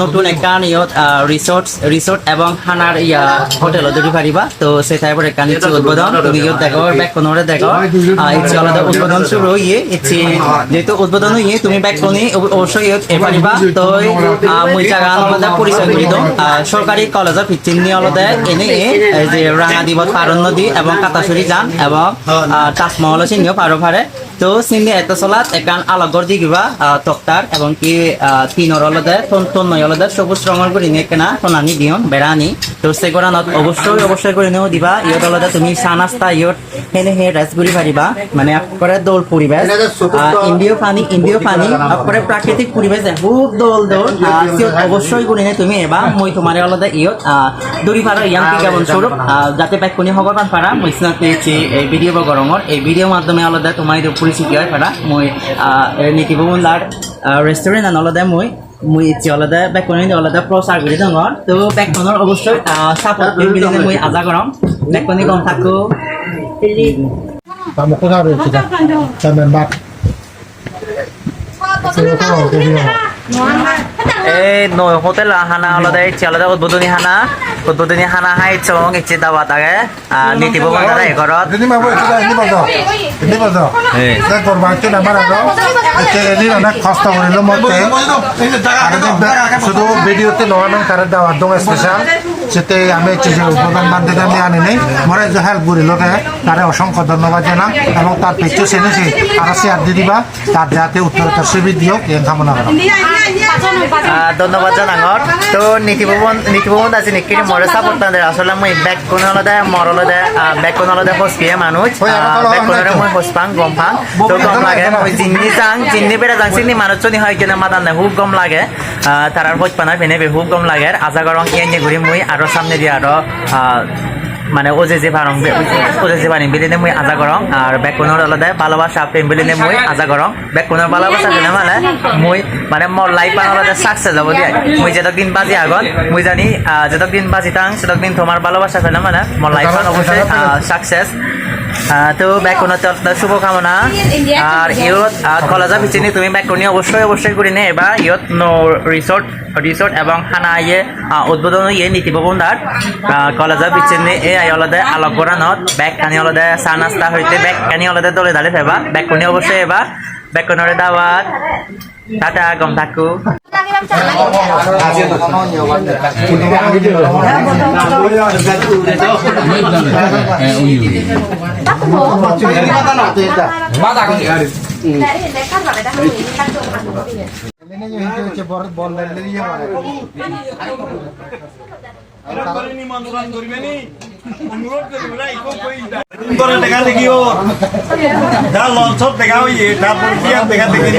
নতুন ইয়ত resort resort এবং খানার ইয়া হোটেল পারিবা তো সেই টাইপের উদ্বোধন। তুমি ইয়ত দেখো বেকনরে দেখো ইচি অলপতে উদ্বোধন শুরু ইয়ে ইচি যেহেতু উদ্বোধন ইয়ে তুমি বেকনি অবশ্যই ইয়ত এ পারিবা তো মই জায়গা অলপতে পরিচয় করি দিওঁ। সরকারি কলেজের নিয়ে অলপতে এনে এই যে রাঙা দিবত পারণ নদী এবং কাটাছড়ি যান এবং তাজমহল চিনিও পারো ভারে তো সিন্দি এত চলাত একান আলগর দি কিবা তক্তার এবং কি তিনর অলদে তন্ময় অলদে সবুজ রঙর করে নিয়ে কেনা টনানি দিয়ন, বেড়ানি। তো সে নত অবশ্যই অবশ্যই করে নিও দিবা। ইয়ত অলদে তুমি চা নাস্তা ইয়ত হেনে হে ঘুরি পারিবা মানে করে দৌল পরিবেশ। ইন্ডিয় পানি ইন্ডিয় পানি করে প্রাকৃতিক পরিবেশ খুব দৌল দৌল। সিয়ত অবশ্যই করে নে তুমি এবা মই তোমার অলদে ইয়ত দৌড়ি পারো ইয়াং বিজ্ঞাপন স্বরূপ? যাতে পেকুনি হগবান পারা মই চিনাকি এই ভিডিও বা গরমর এই ভিডিও মাধ্যমে আলাদা তোমার পরিচিতি হয় পারা মই নীতি ভবনদার রেস্টুরেন্ট আলাদা মই মই ইচ্ছে আলাদা বেকনি আলাদা প্রচার করে দङ তো বেকনৰ অবশ্যই সাপোর্ট কৰি পিনে মই আজা কৰম। বেকনি কম থাকো। El chica. এই নৈ হোটেল হানা আলাদা ইচ্ছে আলাদা উদ্বোধনী হানা উদ্বোধনী হানা হাই চং ইচ্ছে দাওয়াত আগে নীতি ভবন দাদা এঘৰত. Eh. Of ini মতে শুধু ভিডিওতে লোয়ানো তার দাওয়াত দং স্পেশাল সেতে আমি যে উদ্বোধন বান্ধে আমি আনি নেই। মরে যে হেল্প লোকে। তারে অসংখ্য ধন্যবাদ জানাম এবং তার পেছু সেনেছে আর শেয়ার দিয়ে দিবা। তার যাতে উত্তরোত্তর সুবিধ দিওক এই কামনা করা। ধন্যবাদ জানাঙর তো নীতি ভবন নীতি ভবন আছে নাকি মরে সাপোর্ট আসলে মই ব্যাক কোন হলদে মর হলদে ব্যাক কোন হলদে হসপিয়ে মানুষ। ব্যাক কোনরে মই হসপাং গম পাং তো গম লাগে মই জিন্নি চাং জিন্নি বেড়ে যাং চিনি মানুষ চনি হয় কিনা নাই খুব গম লাগে। তারার হজ পানা ফেনে খুব গম লাগে। আজা গরং ইয়ে ঘুরি মই আরও সামনে দিয়ে আরও মানে ওজে যে ভারং ওজে যে পানি বিলিনে মই আজা গরং, আর বেকুনর আলাদা ভালোবাসা প্রেম বিলিনে মই আজা গরং। বেকুনর ভালোবাসা দিলে মানে মই মানে মোর লাইফ আলাদা সাকসেস হব দিয়ে। মই যেতক দিন বাজি আগত, মই জানি যেতক দিন বাজি তাং সেতক দিন তোমার ভালোবাসা ফেলে মানে মোর লাইফ অবশ্যই সাকসেস তো বেকুনের তরফ শুভকামনা। আর ইয়ত কলেজা পিছিনি তুমি বেকুনি অবশ্যই অবশ্যই করি নে। এবার ইয়ত নো রিসোর্ট রিসোর্ট এবং খানা ইয়ে উদ্বোধন ইয়ে নীতি ভবনদার কলেজা পিছিনি এই আই অলদে আলোক বরানত ব্যাগ কানি অলদে চা নাস্তা হইতে ব্যাগ কানি অলদে দলে দালে ফেবা। বেকুনি অবশ্যই এবার। বেকুনরে দাওয়াত। টাটা, গম থাকু। বল দেখা দেখিও যা লঞ্চ দেখা হইয়ে তারপর কি আর দেখা দেখি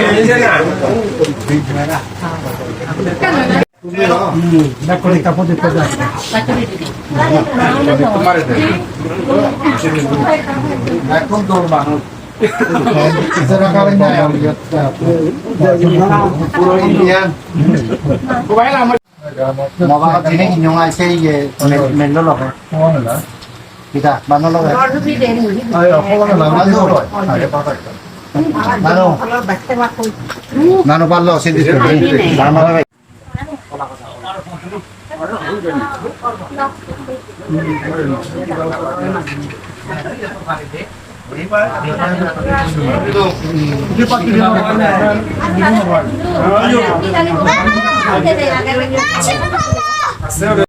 দেখো কাপড় দিতে যায় এখন তোর মানুষ পুরো ইন্ডিয়ান মগা দিনে ইঞ্জং আছে ইয়ে মেন্ড লগে কিটা বানো লগে Terima kasih.